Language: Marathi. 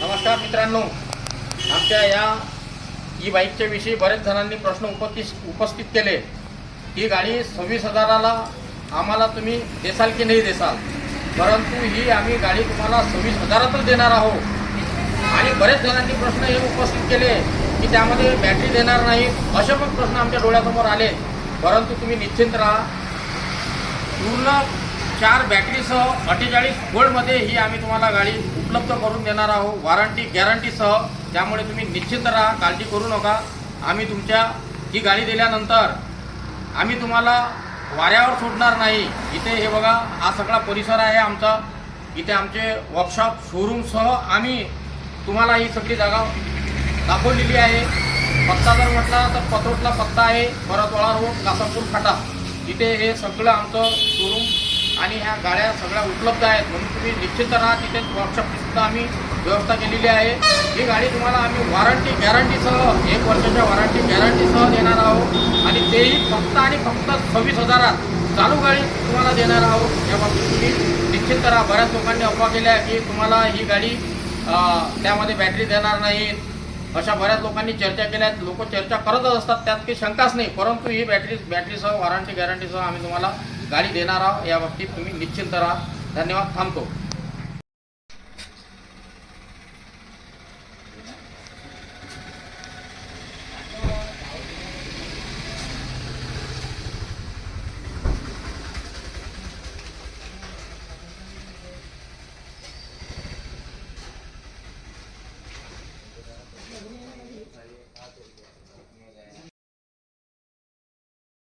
नमस्कार मित्रांनो. आमच्या या ई बाईकच्या विषयी बरेच जणांनी प्रश्न उपस्थित उपस्थित केले. ही गाडी सव्वीस हजाराला आम्हाला तुम्ही देसाल की नाही देसाल? परंतु ही आम्ही गाडी तुम्हाला सव्वीस हजारातच देणार आहोत. आणि बरेच जणांनी प्रश्न हे उपस्थित केले की त्यामध्ये बॅटरी देणार नाही. असे पण प्रश्न आमच्या डोळ्यासमोर आले. परंतु तुम्ही निश्चिंत राहा. पूर्ण चार बॅटरीसह अठ्ठेचाळीस गोल्डमध्ये ही आम्ही तुम्हाला गाडी उपलब्ध करून देणार आहोत. वॉरंटी गॅरंटीसह त्यामुळे तुम्ही निश्चिंत राहा काळजी करू नका. आम्ही तुमच्या ही गाडी दिल्यानंतर आम्ही तुम्हाला वाऱ्यावर सोडणार नाही. इथे हे बघा हा सगळा परिसर आहे आमचा. इथे आमचे वर्कशॉप शोरूमसह आम्ही तुम्हाला ही सगळी जागा दाखवलेली आहे. पत्ता जर म्हटला तर पत्रोटला पत्ता आहे. परतवाळा रोड कासापूर फाटा इथे हे सगळं आमचं शोरूम आणि ह्या गाड्या सगळ्या उपलब्ध आहेत. म्हणून तुम्ही निश्चित राहा तिथे वर्कशॉपची सुद्धा आम्ही व्यवस्था केलेली आहे. ही गाडी तुम्हाला आम्ही वॉरंटी गॅरंटीसह एक वर्षाच्या वॉरंटी गॅरंटीसह देणार आहोत. आणि तेही फक्त आणि फक्त सव्वीस हजारात चालू गाडी तुम्हाला देणार आहोत. याबाबतीत तुम्ही निश्चित राहा. बऱ्याच लोकांनी अफवा केल्या की तुम्हाला ही गाडी त्यामध्ये बॅटरी देणार नाही अशा बऱ्याच लोकांनी चर्चा केल्या. लोक चर्चा करतच असतात. त्यात काही शंकाच नाही. परंतु ही बॅटरी बॅटरीसह वॉरंटी गॅरंटीसह आम्ही तुम्हाला गाडी देणार आहोत. या बाबतीत तुम्ही निश्चिंत राहा. धन्यवाद. थांबतो.